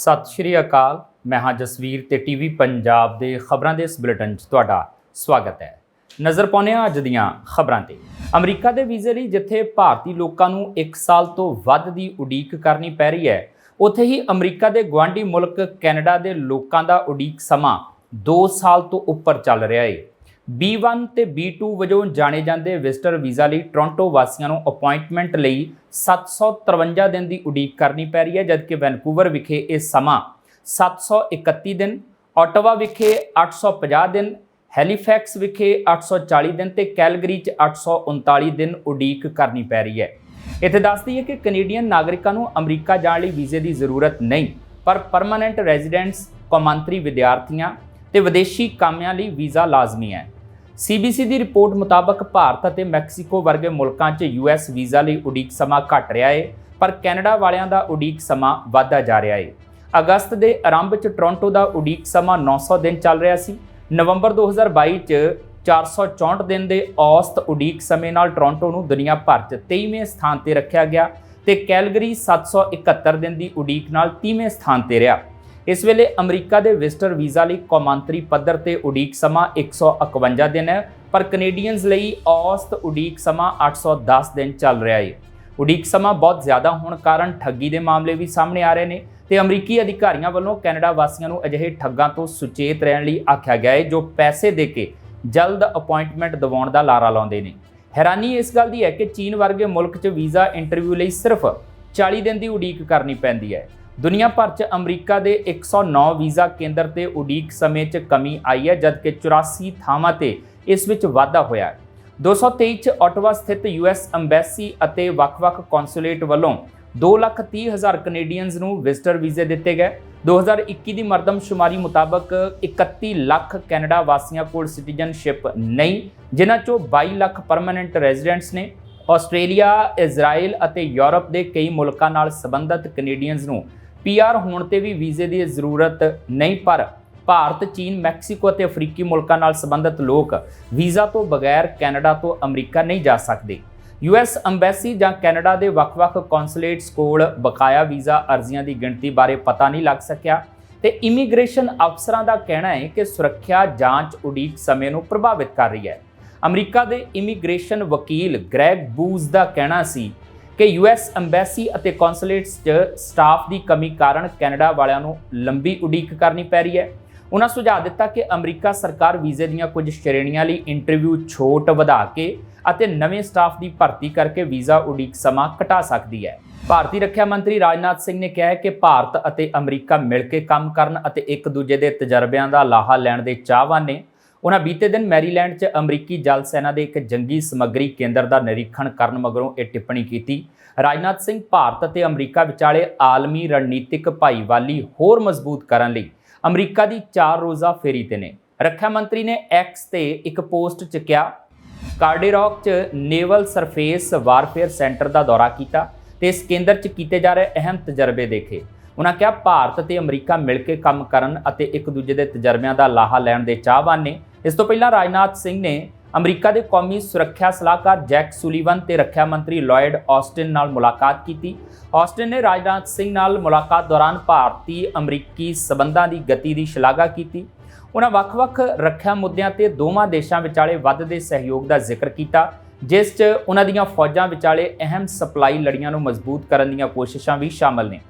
ਸਤਿ ਸ਼੍ਰੀ ਅਕਾਲ। ਮੈਂ ਹਾਂ ਜਸਵੀਰ ਤੇ ਟੀਵੀ ਪੰਜਾਬ ਦੇ ਖਬਰਾਂ ਦੇ ਇਸ ਬੁਲੇਟਿਨ 'ਚ ਤੁਹਾਡਾ ਸਵਾਗਤ ਹੈ। ਨਜ਼ਰ ਪਾਉਂਦੇ ਹਾਂ ਅੱਜ ਦੀਆਂ ਖਬਰਾਂ ਤੇ। ਅਮਰੀਕਾ ਦੇ ਵੀਜ਼ੇ ਲਈ ਜਿੱਥੇ ਭਾਰਤੀ ਲੋਕਾਂ ਨੂੰ 1 ਸਾਲ ਤੋਂ ਵੱਧ ਦੀ ਉਡੀਕ ਕਰਨੀ ਪੈ ਰਹੀ ਹੈ, ਉੱਥੇ ਹੀ ਅਮਰੀਕਾ ਦੇ ਗਵਾਂਢੀ ਮੁਲਕ ਕੈਨੇਡਾ ਦੇ ਲੋਕਾਂ ਦਾ ਉਡੀਕ ਸਮਾਂ 2 ਸਾਲ ਤੋਂ ਉੱਪਰ ਚੱਲ ਰਿਹਾ ਹੈ B1 ਤੇ B2 ਵਜੋਂ ਜਾਣੇ ਜਾਂਦੇ ਵਿਜ਼ਟਰ ਵੀਜ਼ਾ ਲਈ ਟੋਰਾਂਟੋ ਵਾਸੀਆਂ ਨੂੰ ਅਪਾਇੰਟਮੈਂਟ ਲਈ 753 ਦਿਨ ਦੀ ਉਡੀਕ ਕਰਨੀ ਪੈ ਰਹੀ ਹੈ, ਜਦਕਿ ਵੈਨਕੂਵਰ ਵਿਖੇ ਇਹ ਸਮਾਂ 731 ਦਿਨ ਆਟਵਾ ਵਿਖੇ 850 ਦਿਨ, ਹੈਲੀਫੈਕਸ ਵਿਖੇ 840 ਦਿਨ ਤੇ ਕੈਲਗਰੀ 'ਚ 839 ਦਿਨ ਉਡੀਕ ਕਰਨੀ ਪੈ ਰਹੀ ਹੈ। ਇੱਥੇ ਦੱਸਦੀ ਹੈ ਕਿ ਕੈਨੇਡੀਅਨ ਨਾਗਰਿਕਾਂ ਨੂੰ ਅਮਰੀਕਾ ਜਾਣ ਲਈ ਵੀਜ਼ੇ ਦੀ ਜ਼ਰੂਰਤ ਨਹੀਂ, ਪਰ ਪਰਮਨੈਂਟ ਰੈਜ਼ੀਡੈਂਟਸ, ਕੌਮਾਂਤਰੀ ਵਿਦਿਆਰਥੀਆਂ ਤੇ ਵਿਦੇਸ਼ੀ ਕਾਮਿਆਂ ਲਈ ਵੀਜ਼ਾ ਲਾਜ਼ਮੀ ਹੈ। ਸੀਬੀਸੀ ਦੀ ਰਿਪੋਰਟ ਮੁਤਾਬਕ ਭਾਰਤ ਅਤੇ ਮੈਕਸੀਕੋ ਵਰਗੇ ਮੁਲਕਾਂ 'ਚ ਯੂਐਸ ਵੀਜ਼ਾ ਲਈ ਉਡੀਕ ਸਮਾਂ ਘਟ ਰਿਹਾ ਏ, ਪਰ ਕੈਨੇਡਾ ਵਾਲਿਆਂ ਦਾ ਉਡੀਕ ਸਮਾਂ ਵਧਦਾ ਜਾ ਰਿਹਾ ਏ। ਅਗਸਤ ਦੇ ਆਰੰਭ 'ਚ ਟੋਰਾਂਟੋ ਦਾ ਉਡੀਕ ਸਮਾਂ 900 ਦਿਨ ਚੱਲ ਰਿਹਾ ਸੀ। ਨਵੰਬਰ 2022 'ਚ 464 ਦਿਨ ਦੇ ਔਸਤ ਉਡੀਕ ਸਮੇਂ ਨਾਲ ਟੋਰਾਂਟੋ ਨੂੰ ਦੁਨੀਆ ਭਰ 'ਚ 23ਵੇਂ ਸਥਾਨ ਤੇ ਰੱਖਿਆ ਗਿਆ ਤੇ ਕੈਲਗਰੀ 771 ਦਿਨ ਦੀ ਉਡੀਕ ਨਾਲ 30ਵੇਂ ਸਥਾਨ ਤੇ ਰਿਹਾ। ਇਸ ਵੇਲੇ ਅਮਰੀਕਾ ਦੇ ਵਿਜ਼ਟਰ ਵੀਜ਼ਾ ਲਈ ਕੌਮਾਂਤਰੀ ਪੱਧਰ ਤੇ ਉਡੀਕ ਸਮਾਂ 151 ਦਿਨ ਹੈ, ਪਰ ਕੈਨੇਡੀਅਨਸ ਲਈ ਔਸਤ ਉਡੀਕ ਸਮਾਂ 810 ਦਿਨ ਚੱਲ ਰਿਹਾ ਹੈ ਉਡੀਕ ਸਮਾਂ ਬਹੁਤ ਜ਼ਿਆਦਾ ਹੋਣ ਕਾਰਨ ਠੱਗੀ ਦੇ ਮਾਮਲੇ ਵੀ ਸਾਹਮਣੇ ਆ ਰਹੇ ਨੇ ਤੇ ਅਮਰੀਕੀ ਅਧਿਕਾਰੀਆਂ ਵੱਲੋਂ ਕੈਨੇਡਾ ਵਾਸੀਆਂ ਨੂੰ ਅਜਿਹੇ ਠੱਗਾਂ ਤੋਂ ਸੁਚੇਤ ਰਹਿਣ ਲਈ ਆਖਿਆ ਗਿਆ ਹੈ ਜੋ ਪੈਸੇ ਦੇ ਕੇ ਜਲਦ ਅਪਾਇੰਟਮੈਂਟ ਦਿਵਾਉਣ ਦਾ ਲਾਰਾ ਲਾਉਂਦੇ ਨੇ। ਹੈਰਾਨੀ ਇਸ ਗੱਲ ਦੀ ਹੈ ਕਿ ਚੀਨ ਵਰਗੇ ਮੁਲਕ 'ਚ ਵੀਜ਼ਾ ਇੰਟਰਵਿਊ ਲਈ ਸਿਰਫ 40 ਦਿਨ ਦੀ ਉਡੀਕ ਕਰਨੀ ਪੈਂਦੀ ਹੈ। ਦੁਨੀਆ ਭਰ 'ਚ ਅਮਰੀਕਾ ਦੇ 109 ਵੀਜ਼ਾ ਕੇਂਦਰ ਤੇ ਉਡੀਕ ਸਮੇਂ 'ਚ ਕਮੀ ਆਈ ਹੈ ਜਦਕਿ 84 ਥਾਵਾਂ ਤੇ ਇਸ ਵਿੱਚ ਵਾਧਾ ਹੋਇਆ ਹੈ। 223 'ਚ ਆਟਵਾ ਸਥਿਤ ਯੂਐਸ ਐਮਬੈਸੀ ਅਤੇ ਵੱਖ-ਵੱਖ ਕੌਂਸੂਲੇਟ ਵੱਲੋਂ 2,30,000 ਕੈਨੇਡੀਅਨਸ ਨੂੰ ਵਿਜ਼ਟਰ ਵੀਜ਼ੇ ਦਿੱਤੇ ਗਏ। 2021 ਦੀ ਮਰਦਮਸ਼ੁਮਾਰੀ ਮੁਤਾਬਕ 31 ਲੱਖ ਕੈਨੇਡਾ ਵਾਸੀਆਂ ਕੋਲ ਸਿਟੀਜ਼ਨਸ਼ਿਪ ਨਹੀਂ ਜਿਨ੍ਹਾਂ ਚੋਂ 22 ਲੱਖ ਪਰਮਨੈਂਟ ਰੈਜ਼ੀਡੈਂਟਸ ਨੇ। ਆਸਟ੍ਰੇਲੀਆ ਇਜ਼ਰਾਈਲ ਅਤੇ ਯੂਰਪ ਦੇ ਕਈ ਮੁਲਕਾਂ ਨਾਲ ਸੰਬੰਧਿਤ ਕੈਨੇਡੀਅਨਸ ਨੂੰ ਪੀਆਰ ਹੋਣ ਤੇ ਵੀ ਵੀਜ਼ੇ ਦੀ ਜ਼ਰੂਰਤ ਨਹੀਂ, ਪਰ ਭਾਰਤ, ਚੀਨ, ਮੈਕਸੀਕੋ ਅਤੇ ਅਫਰੀਕੀ ਮੁਲਕਾਂ ਨਾਲ ਸੰਬੰਧਿਤ ਲੋਕ ਵੀਜ਼ਾ ਤੋਂ ਬਗੈਰ ਕੈਨੇਡਾ ਤੋਂ ਅਮਰੀਕਾ ਨਹੀਂ ਜਾ ਸਕਦੇ। ਯੂਐਸ ਐਮਬੈਸੀ ਜਾਂ ਕੈਨੇਡਾ ਦੇ ਵੱਖ-ਵੱਖ ਕੌਂਸੂਲੇਟਸ ਕੋਲ ਬਕਾਇਆ ਵੀਜ਼ਾ ਅਰਜ਼ੀਆਂ ਦੀ ਗਿਣਤੀ ਬਾਰੇ ਪਤਾ ਨਹੀਂ ਲੱਗ ਸਕਿਆ ਤੇ ਇਮੀਗ੍ਰੇਸ਼ਨ ਅਫਸਰਾਂ ਦਾ ਕਹਿਣਾ ਹੈ ਕਿ ਸੁਰੱਖਿਆ ਜਾਂਚ ਉਡੀਕ ਸਮੇਂ ਨੂੰ ਪ੍ਰਭਾਵਿਤ ਕਰ ਰਹੀ ਹੈ। ਅਮਰੀਕਾ ਦੇ ਇਮੀਗ੍ਰੇਸ਼ਨ ਵਕੀਲ ਗ੍ਰੈਗ ਬੂਜ਼ ਦਾ ਕਹਿਣਾ ਸੀ ਕਿ ਯੂਐਸ ਐਮਬੈਸੀ ਅਤੇ ਕੌਂਸੂਲੇਟਸ 'ਚ ਸਟਾਫ ਦੀ ਕਮੀ ਕਾਰਨ ਕੈਨੇਡਾ ਵਾਲਿਆਂ ਨੂੰ ਲੰਬੀ ਉਡੀਕ ਕਰਨੀ ਪੈ ਰਹੀ ਹੈ। ਉਹਨਾਂ ਸੁਝਾਅ ਦਿੱਤਾ ਕਿ ਅਮਰੀਕਾ ਸਰਕਾਰ ਵੀਜ਼ੇ ਦੀਆਂ ਕੁਝ ਸ਼੍ਰੇਣੀਆਂ ਲਈ ਇੰਟਰਵਿਊ ਛੋਟ ਵਧਾ ਕੇ ਅਤੇ ਨਵੇਂ ਸਟਾਫ ਦੀ ਭਰਤੀ ਕਰਕੇ ਵੀਜ਼ਾ ਉਡੀਕ ਸਮਾਂ ਘਟਾ ਸਕਦੀ ਹੈ। ਭਾਰਤੀ ਰੱਖਿਆ ਮੰਤਰੀ ਰਾਜਨਾਥ ਸਿੰਘ ਨੇ ਕਿਹਾ ਹੈ ਕਿ ਭਾਰਤ ਅਤੇ ਅਮਰੀਕਾ ਮਿਲ ਕੇ ਕੰਮ ਕਰਨ ਅਤੇ ਇੱਕ ਦੂਜੇ ਦੇ ਤਜਰਬਿਆਂ ਦਾ ਲਾਹਾ ਲੈਣ ਦੇ ਚਾਹਵਾਨ ਨੇ। ਉਹਨਾਂ ਬੀਤੇ ਦਿਨ ਮੈਰੀਲੈਂਡ 'ਚ ਅਮਰੀਕੀ ਜਲ ਸੈਨਾ ਦੇ ਇੱਕ ਜੰਗੀ ਸਮੱਗਰੀ ਕੇਂਦਰ ਦਾ ਨਿਰੀਖਣ ਕਰਨ ਮਗਰੋਂ ਇਹ ਟਿੱਪਣੀ ਕੀਤੀ। ਰਾਜਨਾਥ ਸਿੰਘ ਭਾਰਤ ਅਤੇ ਅਮਰੀਕਾ ਵਿਚਾਲੇ ਆਲਮੀ ਰਣਨੀਤਿਕ ਭਾਈਵਾਲੀ ਹੋਰ ਮਜ਼ਬੂਤ ਕਰਨ ਲਈ ਅਮਰੀਕਾ ਦੀ 4 ਰੋਜ਼ਾ ਫੇਰੀ ਤੇ ਨੇ। ਰੱਖਿਆ ਮੰਤਰੀ ਨੇ ਐਕਸ ਤੇ ਇੱਕ ਪੋਸਟ 'ਚ ਕਿਹਾ ਕਾਰਡੀਰੌਕ 'ਚ ਨੇਵਲ ਸਰਫੇਸ ਵਾਰਫੇਅਰ ਸੈਂਟਰ ਦਾ ਦੌਰਾ ਕੀਤਾ ਤੇ ਇਸ ਕੇਂਦਰ 'ਚ ਕੀਤੇ ਜਾ ਰਹੇ ਅਹਿਮ ਤਜਰਬੇ ਦੇਖੇ। ਉਹਨਾਂ ਕਿਹਾ, ਭਾਰਤ ਤੇ ਅਮਰੀਕਾ ਮਿਲ ਕੇ ਕੰਮ ਕਰਨ ਅਤੇ ਇੱਕ ਦੂਜੇ ਦੇ ਤਜਰਬਿਆਂ ਦਾ ਲਾਹਾ ਲੈਣ ਦੇ ਚਾਹਵਾਨ ਨੇ। ਇਸ ਤੋਂ ਪਹਿਲਾਂ ਰਾਜਨਾਥ ਸਿੰਘ ਨੇ ਅਮਰੀਕਾ ਦੇ ਕੌਮੀ ਸੁਰੱਖਿਆ ਸਲਾਹਕਾਰ ਜੈਕ ਸੁਲੀਵਨ ਤੇ ਰੱਖਿਆ ਮੰਤਰੀ ਲਾਇਡ ਆਸਟਿਨ ਨਾਲ ਮੁਲਾਕਾਤ ਕੀਤੀ। ਆਸਟਿਨ ਨੇ ਰਾਜਨਾਥ ਸਿੰਘ ਨਾਲ ਮੁਲਾਕਾਤ ਦੌਰਾਨ ਭਾਰਤੀ ਅਮਰੀਕੀ ਸਬੰਧਾਂ ਦੀ ਗਤੀ ਦੀ ਸ਼ਲਾਘਾ ਕੀਤੀ। ਉਹਨਾਂ ਵੱਖ-ਵੱਖ ਰੱਖਿਆ ਮੁੱਦਿਆਂ ਤੇ ਦੋਵਾਂ ਦੇਸ਼ਾਂ ਵਿਚਾਲੇ ਵੱਧਦੇ ਸਹਿਯੋਗ ਦਾ ਜ਼ਿਕਰ ਕੀਤਾ, ਜਿਸ 'ਚ ਉਹਨਾਂ ਦੀਆਂ ਫੌਜਾਂ ਵਿਚਾਲੇ ਅਹਿਮ ਸਪਲਾਈ ਲੜੀਆਂ ਨੂੰ ਮਜ਼ਬੂਤ ਕਰਨ ਦੀਆਂ ਕੋਸ਼ਿਸ਼ਾਂ ਵੀ ਸ਼ਾਮਲ ਨੇ।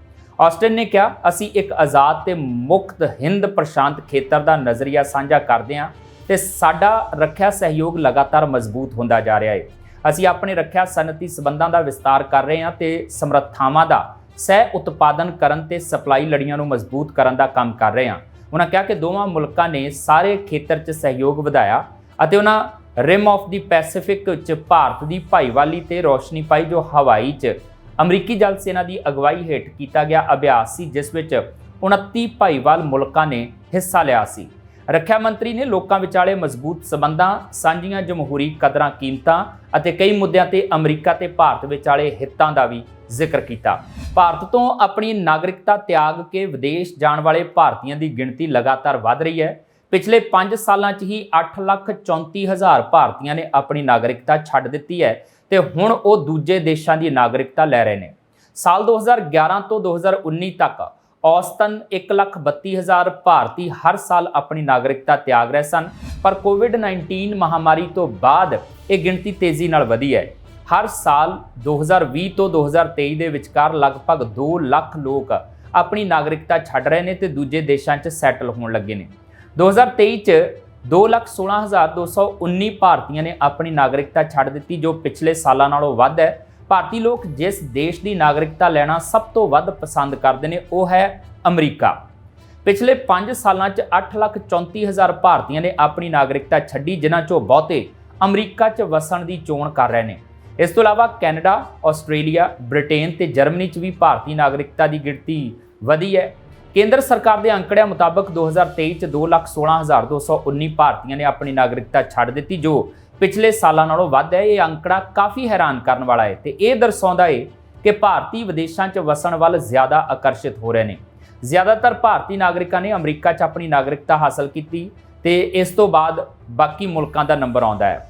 ਆਸਟਿਨ ਨੇ ਕਿਹਾ, ਅਸੀਂ ਇੱਕ ਆਜ਼ਾਦ ਤੇ ਮੁਕਤ ਹਿੰਦ ਪ੍ਰਸ਼ਾਂਤ ਖੇਤਰ ਦਾ ਨਜ਼ਰੀਆ ਸਾਂਝਾ ਕਰਦੇ ਹਾਂ ਤੇ ਸਾਡਾ ਰੱਖਿਆ ਸਹਿਯੋਗ ਲਗਾਤਾਰ ਮਜ਼ਬੂਤ ਹੁੰਦਾ ਜਾ ਰਿਹਾ ਹੈ। ਅਸੀਂ ਆਪਣੇ ਰੱਖਿਆ ਸਨਅਤੀ ਸਬੰਧਾਂ ਦਾ ਵਿਸਤਾਰ ਕਰ ਰਹੇ ਹਾਂ ਤੇ ਸਮਰੱਥਾਵਾਂ ਦਾ ਸਹਿ ਉਤਪਾਦਨ ਕਰਨ ਤੇ ਸਪਲਾਈ ਲੜੀਆਂ ਨੂੰ ਮਜ਼ਬੂਤ ਕਰਨ ਦਾ ਕੰਮ ਕਰ ਰਹੇ ਹਾਂ। ਉਹਨਾਂ ਕਿਹਾ ਕਿ ਦੋਵਾਂ ਮੁਲਕਾਂ ਨੇ ਸਾਰੇ ਖੇਤਰ 'ਚ ਸਹਿਯੋਗ ਵਧਾਇਆ ਅਤੇ ਉਹਨਾਂ ਰਿਮ ਆਫ ਦੀ ਪੈਸੀਫਿਕ 'ਚ ਭਾਰਤ ਦੀ ਭਾਈਵਾਲੀ ਤੇ ਰੋਸ਼ਨੀ ਪਾਈ ਜੋ ਹਵਾਈ 'ਚ ਅਮਰੀਕੀ ਜਲ ਸੈਨਾ ਦੀ ਅਗਵਾਈ ਹੇਠ ਕੀਤਾ ਗਿਆ ਅਭਿਆਸ ਸੀ, ਜਿਸ ਵਿੱਚ 29 ਭਾਈਵਾਲ ਮੁਲਕਾਂ ਨੇ ਹਿੱਸਾ ਲਿਆ ਸੀ। ਰੱਖਿਆ ਮੰਤਰੀ ਨੇ ਲੋਕਾਂ ਵਿਚਾਲੇ ਮਜ਼ਬੂਤ ਸਬੰਧਾਂ ਸਾਂਝੀਆਂ ਜਮਹੂਰੀ ਕਦਰਾਂ ਕੀਮਤਾਂ ਅਤੇ ਕਈ ਮੁੱਦਿਆਂ ਤੇ ਅਮਰੀਕਾ ਤੇ ਭਾਰਤ ਵਿਚਾਲੇ ਹਿੱਤਾਂ ਦਾ ਵੀ ਜ਼ਿਕਰ ਕੀਤਾ। ਭਾਰਤ ਤੋਂ ਆਪਣੀ ਨਾਗਰਿਕਤਾ ਤਿਆਗ ਕੇ ਵਿਦੇਸ਼ ਜਾਣ ਵਾਲੇ ਭਾਰਤੀਆਂ ਦੀ ਗਿਣਤੀ ਲਗਾਤਾਰ ਵਧ ਰਹੀ ਹੈ। ਪਿਛਲੇ 5 ਸਾਲਾਂ 'ਚ ਹੀ 8,34,000 ਭਾਰਤੀਆਂ ਨੇ ਆਪਣੀ ਨਾਗਰਿਕਤਾ ਛੱਡ ਦਿੱਤੀ ਹੈ ਤੇ ਹੁਣ ਉਹ ਦੂਜੇ ਦੇਸ਼ਾਂ ਦੀ ਨਾਗਰਿਕਤਾ ਲੈ ਰਹੇ ਨੇ। ਸਾਲ 2011 ਤੋਂ 2019 ਤੱਕ ਔਸਤਨ 132000 ਭਾਰਤੀ ਹਰ ਸਾਲ ਆਪਣੀ ਨਾਗਰਿਕਤਾ ਤਿਆਗ ਰਹੇ ਸਨ, ਪਰ ਕੋਵਿਡ-19 ਮਹਾਮਾਰੀ ਤੋਂ ਬਾਅਦ ਇਹ ਗਿਣਤੀ ਤੇਜ਼ੀ ਨਾਲ ਵਧੀ ਹੈ। ਹਰ ਸਾਲ 2020 ਤੋਂ 2023 ਦੇ ਵਿਚਕਾਰ ਲਗਭਗ 2 ਲੱਖ ਲੋਕ ਆਪਣੀ ਨਾਗਰਿਕਤਾ ਛੱਡ ਰਹੇ ਨੇ ਤੇ ਦੂਜੇ ਦੇਸ਼ਾਂ 'ਚ ਸੈਟਲ ਹੋਣ ਲੱਗੇ ਨੇ। 2023 'ਚ 216219 ਭਾਰਤੀਆਂ ਨੇ ਆਪਣੀ ਨਾਗਰਿਕਤਾ ਛੱਡ ਦਿੱਤੀ, ਜੋ ਪਿਛਲੇ ਸਾਲਾਂ ਨਾਲੋਂ ਵੱਧ ਹੈ। ਭਾਰਤੀ ਲੋਕ ਜਿਸ ਦੇਸ਼ ਦੀ ਨਾਗਰਿਕਤਾ ਲੈਣਾ ਸਭ ਤੋਂ ਵੱਧ ਪਸੰਦ ਕਰਦੇ ਨੇ ਉਹ ਹੈ ਅਮਰੀਕਾ। ਪਿਛਲੇ 5 ਸਾਲਾਂ 'ਚ 834000 ਭਾਰਤੀਆਂ ਨੇ ਆਪਣੀ ਨਾਗਰਿਕਤਾ ਛੱਡੀ ਜਿਨ੍ਹਾਂ 'ਚੋਂ ਬਹੁਤੇ ਅਮਰੀਕਾ 'ਚ ਵਸਣ ਦੀ ਚੋਣ ਕਰ ਰਹੇ ਨੇ। ਇਸ ਤੋਂ ਇਲਾਵਾ ਕੈਨੇਡਾ, ਆਸਟ੍ਰੇਲੀਆ, ਬ੍ਰਿਟੇਨ ਤੇ ਜਰਮਨੀ 'ਚ ਵੀ ਭਾਰਤੀ ਨਾਗਰਿਕਤਾ ਦੀ ਗਿਣਤੀ ਵਧੀ ਹੈ। ਕੇਂਦਰ ਸਰਕਾਰ ਦੇ ਅੰਕੜਿਆਂ ਮੁਤਾਬਕ 2023 'ਚ 216219 ਭਾਰਤੀਆਂ ਨੇ ਆਪਣੀ ਨਾਗਰਿਕਤਾ ਛੱਡ ਦਿੱਤੀ ਜੋ ਪਿਛਲੇ ਸਾਲਾਂ ਨਾਲੋਂ ਵੱਧ ਹੈ ਇਹ ਅੰਕੜਾ ਕਾਫੀ ਹੈਰਾਨ ਕਰਨ ਵਾਲਾ ਹੈ ਤੇ ਇਹ ਦਰਸਾਉਂਦਾ ਹੈ ਕਿ ਭਾਰਤੀ ਵਿਦੇਸ਼ਾਂ 'ਚ ਵਸਣ ਵੱਲ ਜ਼ਿਆਦਾ ਆਕਰਸ਼ਿਤ ਹੋ ਰਹੇ ਨੇ। ਜ਼ਿਆਦਾਤਰ ਭਾਰਤੀ ਨਾਗਰਿਕਾਂ ਨੇ ਅਮਰੀਕਾ 'ਚ ਆਪਣੀ ਨਾਗਰਿਕਤਾ ਹਾਸਲ ਕੀਤੀ ਤੇ ਇਸ ਤੋਂ ਬਾਅਦ ਬਾਕੀ ਮੁਲਕਾਂ ਦਾ ਨੰਬਰ ਆਉਂਦਾ ਹੈ।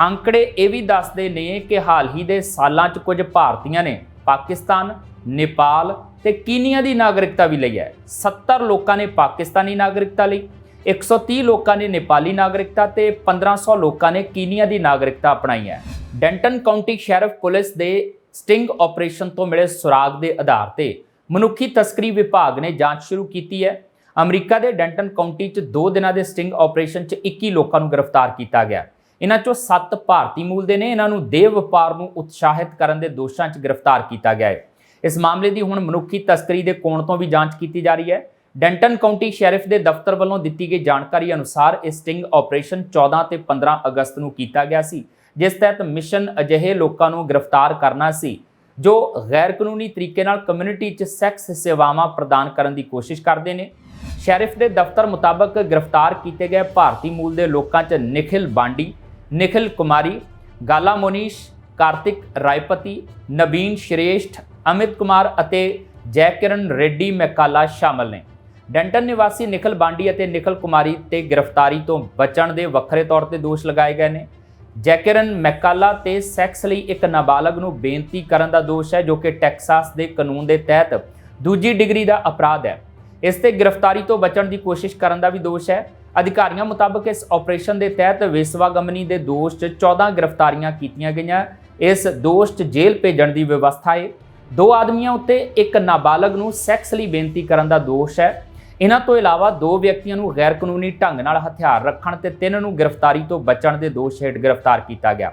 ਅੰਕੜੇ ਇਹ ਵੀ ਦੱਸਦੇ ਨੇ ਕਿ ਹਾਲ ਹੀ ਦੇ ਸਾਲਾਂ 'ਚ ਕੁਝ ਭਾਰਤੀਆਂ ਨੇ ਪਾਕਿਸਤਾਨ, ਨੇਪਾਲ ਤੇ ਕੀਨੀਆ ਦੀ ਨਾਗਰਿਕਤਾ ਵੀ ਲਈ ਹੈ। 70 ਲੋਕਾਂ ਨੇ ਪਾਕਿਸਤਾਨੀ ਨਾਗਰਿਕਤਾ ਲਈ 130 ਲੋਕਾਂ ਨੇ ਨੇਪਾਲੀ ਨਾਗਰਿਕਤਾ ਤੇ 1500 ਲੋਕਾਂ ਨੇ ਕੀਨੀਆ ਦੀ ਨਾਗਰਿਕਤਾ ਅਪਣਾਈ ਹੈ। ਡੈਂਟਨ ਕਾਉਂਟੀ ਸ਼ੈਰਿਫ ਪੁਲਿਸ ਦੇ ਸਟਿੰਗ ਆਪਰੇਸ਼ਨ ਤੋਂ ਮਿਲੇ ਸੁਰਾਗ ਦੇ ਆਧਾਰ ਤੇ ਮਨੁੱਖੀ ਤਸਕਰੀ ਵਿਭਾਗ ਨੇ ਜਾਂਚ ਸ਼ੁਰੂ ਕੀਤੀ ਹੈ। ਅਮਰੀਕਾ ਦੇ ਡੈਂਟਨ ਕਾਉਂਟੀ 'ਚ 2 ਦਿਨਾਂ ਦੇ ਸਟਿੰਗ ਆਪਰੇਸ਼ਨ 'ਚ 21 ਲੋਕਾਂ ਨੂੰ ਗ੍ਰਿਫਤਾਰ ਕੀਤਾ ਗਿਆ ਇਹਨਾਂ 'ਚੋਂ 7 ਭਾਰਤੀ ਮੂਲ ਦੇ ਨੇ, ਇਹਨਾਂ ਨੂੰ ਦੇਹ ਵਪਾਰ ਨੂੰ ਉਤਸ਼ਾਹਿਤ ਕਰਨ ਦੇ ਦੋਸ਼ਾਂ 'ਚ ਗ੍ਰਿਫਤਾਰ ਕੀਤਾ ਗਿਆ ਹੈ। ਇਸ ਮਾਮਲੇ ਦੀ ਹੁਣ ਮਨੁੱਖੀ ਤਸਕਰੀ ਦੇ ਕੋਣ ਤੋਂ ਵੀ ਜਾਂਚ ਕੀਤੀ ਜਾ ਰਹੀ ਹੈ। ਡੈਂਟਨ ਕਾਉਂਟੀ ਸ਼ੈਰਿਫ ਦੇ ਦਫ਼ਤਰ ਵੱਲੋਂ ਦਿੱਤੀ ਗਈ ਜਾਣਕਾਰੀ ਅਨੁਸਾਰ ਇਹ ਸਟਿੰਗ ਆਪਰੇਸ਼ਨ 14 ਤੇ 15 ਅਗਸਤ ਨੂੰ ਕੀਤਾ ਗਿਆ ਸੀ, ਜਿਸ ਤਹਿਤ ਮਿਸ਼ਨ ਅਜਿਹੇ ਲੋਕਾਂ ਨੂੰ ਗ੍ਰਿਫਤਾਰ ਕਰਨਾ ਸੀ, ਜੋ ਗੈਰ ਕਾਨੂੰਨੀ ਤਰੀਕੇ ਨਾਲ ਕਮਿਊਨਿਟੀ 'ਚ ਸੈਕਸ ਸੇਵਾਵਾਂ ਪ੍ਰਦਾਨ ਕਰਨ ਦੀ ਕੋਸ਼ਿਸ਼ ਕਰਦੇ ਨੇ। ਸ਼ੈਰਿਫ ਦੇ ਦਫ਼ਤਰ ਮੁਤਾਬਕ ਗ੍ਰਿਫਤਾਰ ਕੀਤੇ ਗਏ ਭਾਰਤੀ ਮੂਲ ਦੇ ਲੋਕਾਂ 'ਚ ਨਿਖਿਲ ਬਾਂਡੀ ਨਿਖਿਲ ਕੁਮਾਰੀ, ਗਾਲਾ ਮੋਨੀਸ਼, ਕਾਰਤਿਕ ਰਾਇਪਤੀ ਨਵੀਨ ਸ਼੍ਰੇਸ਼ਠ, ਅਮਿਤ ਕੁਮਾਰ ਅਤੇ ਜੈਕਿਰਨ ਰੈਡੀ ਮੈਕਾਲਾ ਸ਼ਾਮਲ ਨੇ। ਡੈਂਟਨ ਨਿਵਾਸੀ ਨਿਖਲ ਬਾਂਡੀ ਅਤੇ ਨਿਖਲ ਕੁਮਾਰੀ ਤੇ ਗ੍ਰਿਫਤਾਰੀ ਤੋਂ ਬਚਣ ਦੇ ਵੱਖਰੇ ਤੌਰ ਤੇ ਦੋਸ਼ ਲਗਾਏ ਗਏ ਨੇ। ਜੈਕਰਨ ਮੈਕਾਲਾ ਤੇ ਸੈਕਸ ਲਈ ਇੱਕ ਨਾਬਾਲਗ ਨੂੰ ਬੇਨਤੀ ਕਰਨ ਦਾ ਦੋਸ਼ ਹੈ, ਜੋ ਕਿ ਟੈਕਸਾਸ ਦੇ ਕਾਨੂੰਨ ਦੇ ਤਹਿਤ ਦੂਜੀ ਡਿਗਰੀ ਦਾ ਅਪਰਾਧ ਹੈ। ਇਸ ਤੇ ਗ੍ਰਿਫਤਾਰੀ ਤੋਂ ਬਚਣ ਦੀ ਕੋਸ਼ਿਸ਼ ਕਰਨ ਦਾ ਵੀ ਦੋਸ਼ ਹੈ। ਅਧਿਕਾਰੀਆਂ ਮੁਤਾਬਕ ਇਸ ਆਪਰੇਸ਼ਨ ਦੇ ਤਹਿਤ ਵਿਸਵਾਗਮਨੀ ਦੇ ਦੋਸ਼ 'ਚ 14 ਗ੍ਰਿਫਤਾਰੀਆਂ ਕੀਤੀਆਂ ਗਈਆਂ। ਇਸ ਦੋਸ਼ 'ਚ ਜੇਲ੍ਹ ਭੇਜਣ ਦੀ ਵਿਵਸਥਾ ਹੈ। ਦੋ ਆਦਮੀਆਂ ਉੱਤੇ ਇੱਕ ਨਾਬਾਲਗ ਨੂੰ ਸੈਕਸ ਲਈ ਬੇਨਤੀ ਕਰਨ ਦਾ ਦੋਸ਼ ਹੈ। ਇਹਨਾਂ ਤੋਂ ਇਲਾਵਾ ਦੋ ਵਿਅਕਤੀਆਂ ਨੂੰ ਗੈਰ ਕਾਨੂੰਨੀ ਢੰਗ ਨਾਲ ਹਥਿਆਰ ਰੱਖਣ ਤੇ ਤਿੰਨ ਨੂੰ ਗ੍ਰਿਫਤਾਰੀ ਤੋਂ ਬਚਣ ਦੇ ਦੋਸ਼ ਹੇਠ ਗ੍ਰਿਫਤਾਰ ਕੀਤਾ ਗਿਆ।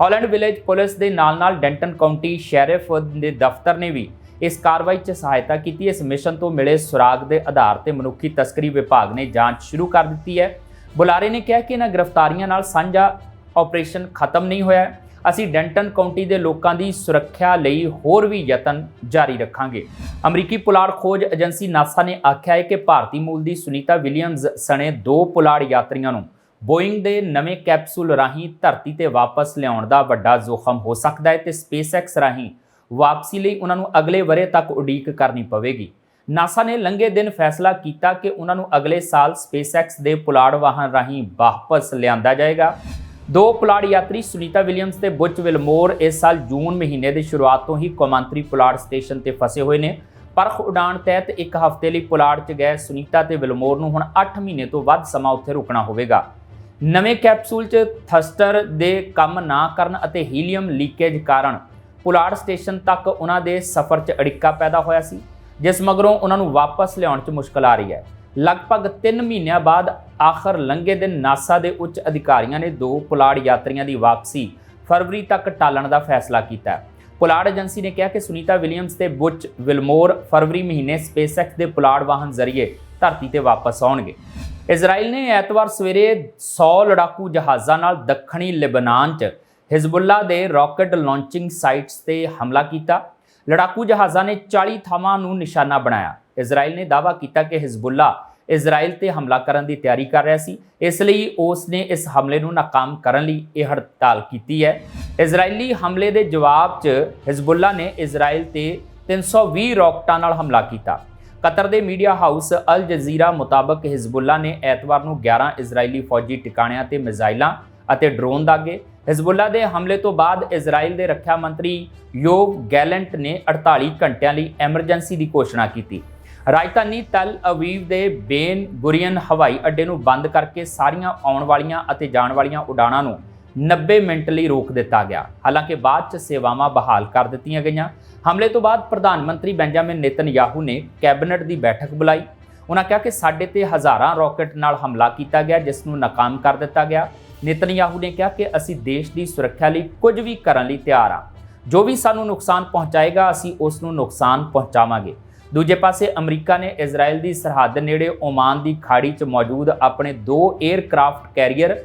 ਹਾਲੈਂਡ ਵਿਲੇਜ ਪੁਲਿਸ ਦੇ ਨਾਲ-ਨਾਲ ਡੈਂਟਨ ਕਾਉਂਟੀ ਸ਼ੈਰਿਫ ਦੇ ਦਫ਼ਤਰ ਨੇ ਵੀ ਇਸ ਕਾਰਵਾਈ 'ਚ ਸਹਾਇਤਾ ਕੀਤੀ। ਇਸ ਮਿਸ਼ਨ ਤੋਂ ਮਿਲੇ ਸੁਰਾਗ ਦੇ ਆਧਾਰ ਤੇ ਮਨੁੱਖੀ ਤਸਕਰੀ ਵਿਭਾਗ ਨੇ ਜਾਂਚ ਸ਼ੁਰੂ ਕਰ ਦਿੱਤੀ ਹੈ। ਬੁਲਾਰੇ ਨੇ ਕਿਹਾ ਕਿ ਇਹਨਾਂ ਗ੍ਰਿਫਤਾਰੀਆਂ ਨਾਲ ਸਾਂਝਾ ਆਪਰੇਸ਼ਨ ਖਤਮ ਨਹੀਂ ਹੋਇਆ ਅਸੀਂ ਡੈਂਟਨ ਕਾਉਂਟੀ ਦੇ ਲੋਕਾਂ ਦੀ ਸੁਰੱਖਿਆ ਲਈ ਹੋਰ ਵੀ ਯਤਨ ਜਾਰੀ ਰੱਖਾਂਗੇ। ਅਮਰੀਕੀ ਪੁਲਾੜ ਖੋਜ ਏਜੰਸੀ ਨਾਸਾ ਨੇ ਆਖਿਆ ਹੈ ਕਿ ਭਾਰਤੀ ਮੂਲ ਦੀ ਸੁਨੀਤਾ ਵਿਲੀਅਮਜ਼ ਸਣੇ ਦੋ ਪੁਲਾੜ ਯਾਤਰੀਆਂ ਨੂੰ ਬੋਇੰਗ ਦੇ ਨਵੇਂ ਕੈਪਸੂਲ ਰਾਹੀਂ ਧਰਤੀ ਤੇ ਵਾਪਸ ਲਿਆਉਣ ਦਾ ਵੱਡਾ ਜ਼ੋਖਮ ਹੋ ਸਕਦਾ ਹੈ ਤੇ ਸਪੇਸਐਕਸ ਰਾਹੀਂ ਵਾਪਸੀ ਲਈ ਉਹਨਾਂ ਨੂੰ ਅਗਲੇ ਵਰੇ ਤੱਕ ਉਡੀਕ ਕਰਨੀ ਪਵੇਗੀ। ਨਾਸਾ ਨੇ ਲੰਘੇ ਦਿਨ ਫੈਸਲਾ ਕੀਤਾ ਕਿ ਉਹਨਾਂ ਨੂੰ ਅਗਲੇ ਸਾਲ ਸਪੇਸਐਕਸ ਦੇ ਪੁਲਾੜ ਵਾਹਨ ਰਾਹੀਂ ਵਾਪਸ ਲਿਆਂਦਾ ਜਾਏਗਾ। ਦੋ ਪੁਲਾੜ ਯਾਤਰੀ ਸੁਨੀਤਾ ਵਿਲੀਅਮਸ ਤੇ ਬੁੱਚ ਵਿਲਮੋਰ ਇਸ ਸਾਲ ਜੂਨ ਮਹੀਨੇ ਦੇ ਸ਼ੁਰੂਆਤ ਤੋਂ ਹੀ ਕੌਮਾਂਤਰੀ ਪੁਲਾੜ ਸਟੇਸ਼ਨ ਤੇ ਫਸੇ ਹੋਏ ਨੇ। ਪਰਖ ਉਡਾਣ ਤਹਿਤ ਇੱਕ ਹਫ਼ਤੇ ਲਈ ਪੁਲਾੜ 'ਚ ਗਏ ਸੁਨੀਤਾ ਤੇ ਵਿਲਮੋਰ ਨੂੰ ਹੁਣ 8 ਮਹੀਨੇ ਤੋਂ ਵੱਧ ਸਮਾਂ ਉੱਥੇ ਰੁਕਣਾ ਹੋਵੇਗਾ। ਨਵੇਂ ਕੈਪਸੂਲ 'ਚ ਥਸਟਰ ਦੇ ਕੰਮ ਨਾ ਕਰਨ ਅਤੇ ਹੀਲੀਅਮ ਲੀਕੇਜ ਕਾਰਨ ਪੁਲਾੜ ਸਟੇਸ਼ਨ ਤੱਕ ਉਹਨਾਂ ਦੇ ਸਫ਼ਰ 'ਚ ਅੜਿੱਕਾ ਪੈਦਾ ਹੋਇਆ ਸੀ, ਜਿਸ ਮਗਰੋਂ ਉਹਨਾਂ ਨੂੰ ਵਾਪਸ ਲਿਆਉਣ 'ਚ ਮੁਸ਼ਕਲ ਆ ਰਹੀ ਹੈ। ਲਗਭਗ 3 ਮਹੀਨਿਆਂ ਬਾਅਦ ਆਖਰ ਲੰਘੇ ਦਿਨ ਨਾਸਾ ਦੇ ਉੱਚ ਅਧਿਕਾਰੀਆਂ ਨੇ ਦੋ ਪੁਲਾੜ ਯਾਤਰੀਆਂ ਦੀ ਵਾਪਸੀ ਫਰਵਰੀ ਤੱਕ ਟਾਲਣ ਦਾ ਫੈਸਲਾ ਕੀਤਾ ਹੈ। ਪੁਲਾੜ ਏਜੰਸੀ ਨੇ ਕਿਹਾ ਕਿ ਸੁਨੀਤਾ ਵਿਲੀਅਮਸ ਤੇ ਬੁੱਚ ਵਿਲਮੋਰ ਫਰਵਰੀ ਮਹੀਨੇ ਸਪੇਸਐਕਸ ਦੇ ਪੁਲਾੜ ਵਾਹਨ ਜ਼ਰੀਏ ਧਰਤੀ ਤੇ ਵਾਪਸ ਆਉਣਗੇ। ਇਜ਼ਰਾਈਲ ਨੇ ਐਤਵਾਰ ਸਵੇਰੇ 100 ਲੜਾਕੂ ਜਹਾਜ਼ਾਂ ਨਾਲ ਦੱਖਣੀ ਲਿਬਨਾਨ 'ਚ ਹਿਜ਼ਬੁੱਲਾ ਦੇ ਰਾਕਟ ਲਾਂਚਿੰਗ ਸਾਈਟਸ ਤੇ ਹਮਲਾ ਕੀਤਾ। ਲੜਾਕੂ ਜਹਾਜ਼ਾਂ ਨੇ 40 ਥਾਵਾਂ ਨੂੰ ਨਿਸ਼ਾਨਾ ਬਣਾਇਆ। ਇਜ਼ਰਾਈਲ ਨੇ ਦਾਅਵਾ ਕੀਤਾ ਕਿ ਹਿਜ਼ਬੁੱਲਾ ਇਜ਼ਰਾਈਲ ਤੇ ਹਮਲਾ ਕਰਨ ਦੀ ਤਿਆਰੀ ਕਰ ਰਿਹਾ ਸੀ। ਇਸ ਲਈ ਉਸ ਨੇ ਇਸ ਹਮਲੇ ਨੂੰ ਨਾਕਾਮ ਕਰਨ ਲਈ ਇਹ ਹੜਤਾਲ ਕੀਤੀ ਹੈ। ਇਜ਼ਰਾਈਲੀ ਹਮਲੇ ਦੇ ਜਵਾਬ 'ਚ ਹਿਜ਼ਬੁੱਲਾ ਨੇ ਇਜ਼ਰਾਈਲ ਤੇ 320 ਰਾਕਟਾਂ ਨਾਲ ਹਮਲਾ ਕੀਤਾ। ਕਤਰ ਦੇ ਮੀਡੀਆ ਹਾਊਸ ਅਲ ਜਜ਼ੀਰਾ ਮੁਤਾਬਕ ਹਿਜ਼ਬੁੱਲਾ ਨੇ ਐਤਵਾਰ ਨੂੰ 11 ਇਜ਼ਰਾਈਲੀ ਫੌਜੀ ਟਿਕਾਣਿਆਂ ਤੇ ਮਿਜ਼ਾਈਲਾਂ ਅਤੇ ਡਰੋਨ ਦਾਗੇ। ਹਿਜ਼ਬੁੱਲਾ ਦੇ ਹਮਲੇ ਤੋਂ ਬਾਅਦ ਇਜ਼ਰਾਈਲ ਦੇ ਰੱਖਿਆ ਮੰਤਰੀ ਯੋਵ ਗੈਲੈਂਟ ਨੇ 48 ਘੰਟਿਆਂ ਲਈ ਐਮਰਜੈਂਸੀ ਦੀ ਘੋਸ਼ਣਾ ਕੀਤੀ। ਰਾਜਧਾਨੀ ਤਲ ਅਵੀਵ ਦੇ ਬੇਨ ਗੁਰੀਅਨ ਹਵਾਈ ਅੱਡੇ ਨੂੰ ਬੰਦ ਕਰਕੇ ਸਾਰੀਆਂ ਆਉਣ ਵਾਲੀਆਂ ਅਤੇ ਜਾਣ ਵਾਲੀਆਂ ਉਡਾਣਾਂ ਨੂੰ 90 ਮਿੰਟ ਲਈ ਰੋਕ ਦਿੱਤਾ ਗਿਆ। ਹਾਲਾਂਕਿ ਬਾਅਦ ਚ ਸੇਵਾਵਾਂ ਬਹਾਲ ਕਰ ਦਿੱਤੀਆਂ ਗਈਆਂ। ਹਮਲੇ ਤੋਂ ਬਾਅਦ ਪ੍ਰਧਾਨ ਮੰਤਰੀ ਬੈਂਜਾਮਿਨ ਨੇਤਨਯਾਹੂ ਨੇ ਕੈਬਨਿਟ ਦੀ ਬੈਠਕ ਬੁਲਾਈ। ਉਹਨਾਂ ਕਿਹਾ ਕਿ ਸਾਡੇ ਤੇ ਹਜ਼ਾਰਾਂ ਰਾਕਟ ਨਾਲ ਹਮਲਾ ਕੀਤਾ ਗਿਆ, ਜਿਸ ਨੂੰ ਨਾਕਾਮ ਕਰ ਦਿੱਤਾ ਗਿਆ। ਨੇਤਨਯਾਹੂ ਨੇ ਕਿਹਾ ਕਿ ਅਸੀਂ ਦੇਸ਼ ਦੀ ਸੁਰੱਖਿਆ ਲਈ ਕੁਝ ਵੀ ਕਰਨ ਲਈ ਤਿਆਰ ਹਾਂ। ਜੋ ਵੀ ਸਾਨੂੰ ਨੁਕਸਾਨ ਪਹੁੰਚਾਏਗਾ, ਅਸੀਂ ਉਸ ਨੂੰ ਨੁਕਸਾਨ ਪਹੁੰਚਾਵਾਂਗੇ। ਦੂਜੇ ਪਾਸੇ ਅਮਰੀਕਾ ਨੇ ਇਜ਼ਰਾਈਲ ਦੀ ਸਰਹੱਦ ਨੇੜੇ ਓਮਾਨ ਦੀ ਖਾੜੀ 'ਚ ਮੌਜੂਦ ਆਪਣੇ ਦੋ 에ਅਰਕ੍ਰਾਫਟ ਕੈਰੀਅਰ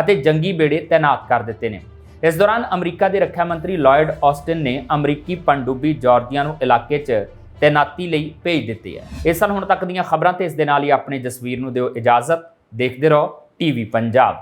ਅਤੇ ਜੰਗੀ ਬੇੜੇ ਤਾਇਨਾਤ ਕਰ ਦਿੱਤੇ ਨੇ। ਇਸ ਦੌਰਾਨ ਅਮਰੀਕਾ ਦੇ ਰੱਖਿਆ ਮੰਤਰੀ ਲਾਇਡ ਆਸਟਿਨ ਨੇ ਅਮਰੀਕੀ ਪਣਡੁੱਬੀ ਜਾਰਜੀਆ ਨੂੰ ਇਲਾਕੇ 'ਚ ਤੈਨਾਤੀ ਲਈ ਭੇਜ ਦਿੱਤੀ ਹੈ। ਇਸ ਸਨ ਹੁਣ ਤੱਕ ਦੀਆਂ ਖਬਰਾਂ ਤੇ ਇਸ ਦੇ ਨਾਲ ਹੀ ਆਪਣੇ ਜਸਵੀਰ ਨੂੰ ਦਿਓ ਇਜਾਜ਼ਤ। ਦੇਖਦੇ ਰਹੋ, ਟੀਵੀ ਪੰਜਾਬ।